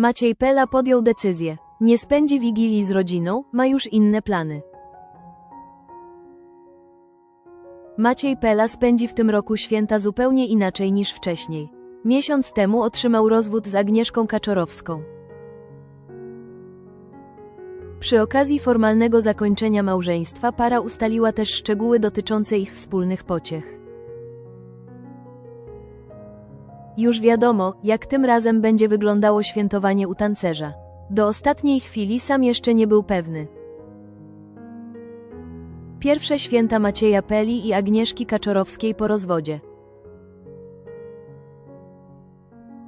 Maciej Pela podjął decyzję. Nie spędzi Wigilii z rodziną, ma już inne plany. Maciej Pela spędzi w tym roku święta zupełnie inaczej niż wcześniej. Miesiąc temu otrzymał rozwód z Agnieszką Kaczorowską. Przy okazji formalnego zakończenia małżeństwa para ustaliła też szczegóły dotyczące ich wspólnych pociech. Już wiadomo, jak tym razem będzie wyglądało świętowanie u tancerza. Do ostatniej chwili sam jeszcze nie był pewny. Pierwsze święta Macieja Peli i Agnieszki Kaczorowskiej po rozwodzie.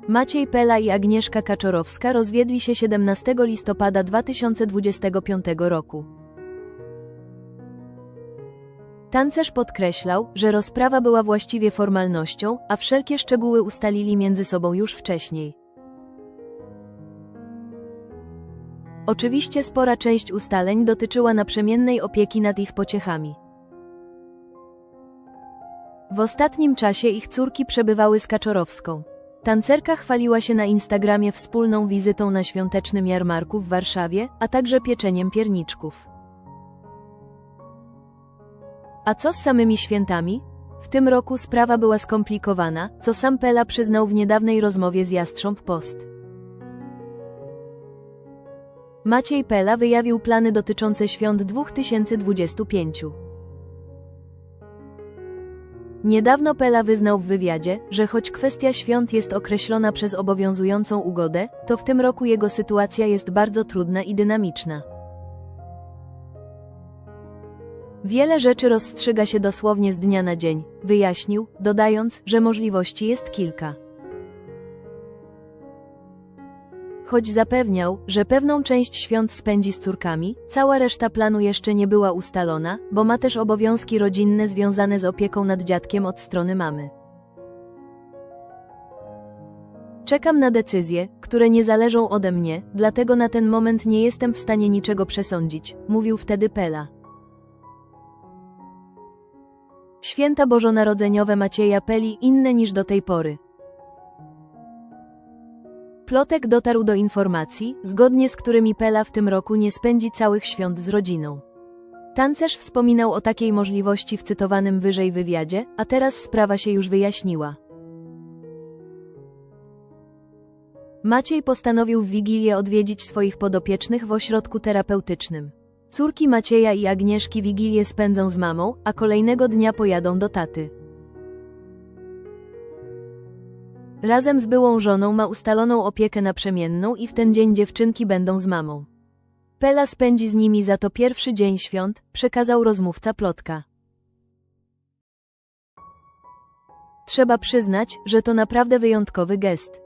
Maciej Pela i Agnieszka Kaczorowska rozwiedli się 17 listopada 2025 roku. Tancerz podkreślał, że rozprawa była właściwie formalnością, a wszelkie szczegóły ustalili między sobą już wcześniej. Oczywiście spora część ustaleń dotyczyła naprzemiennej opieki nad ich pociechami. W ostatnim czasie ich córki przebywały z Kaczorowską. Tancerka chwaliła się na Instagramie wspólną wizytą na świątecznym jarmarku w Warszawie, a także pieczeniem pierniczków. A co z samymi świętami? W tym roku sprawa była skomplikowana, co sam Pela przyznał w niedawnej rozmowie z Jastrząb Post. Maciej Pela wyjawił plany dotyczące świąt 2025. Niedawno Pela wyznał w wywiadzie, że choć kwestia świąt jest określona przez obowiązującą ugodę, to w tym roku jego sytuacja jest bardzo trudna i dynamiczna. Wiele rzeczy rozstrzyga się dosłownie z dnia na dzień, wyjaśnił, dodając, że możliwości jest kilka. Choć zapewniał, że pewną część świąt spędzi z córkami, cała reszta planu jeszcze nie była ustalona, bo ma też obowiązki rodzinne związane z opieką nad dziadkiem od strony mamy. Czekam na decyzje, które nie zależą ode mnie, dlatego na ten moment nie jestem w stanie niczego przesądzić, mówił wtedy Pela. Święta bożonarodzeniowe Macieja Peli inne niż do tej pory. Plotek dotarł do informacji, zgodnie z którymi Pela w tym roku nie spędzi całych świąt z rodziną. Tancerz wspominał o takiej możliwości w cytowanym wyżej wywiadzie, a teraz sprawa się już wyjaśniła. Maciej postanowił w Wigilię odwiedzić swoich podopiecznych w ośrodku terapeutycznym. Córki Macieja i Agnieszki Wigilię spędzą z mamą, a kolejnego dnia pojadą do taty. Razem z byłą żoną ma ustaloną opiekę naprzemienną i w ten dzień dziewczynki będą z mamą. Pela spędzi z nimi za to pierwszy dzień świąt, przekazał rozmówca plotka. Trzeba przyznać, że to naprawdę wyjątkowy gest.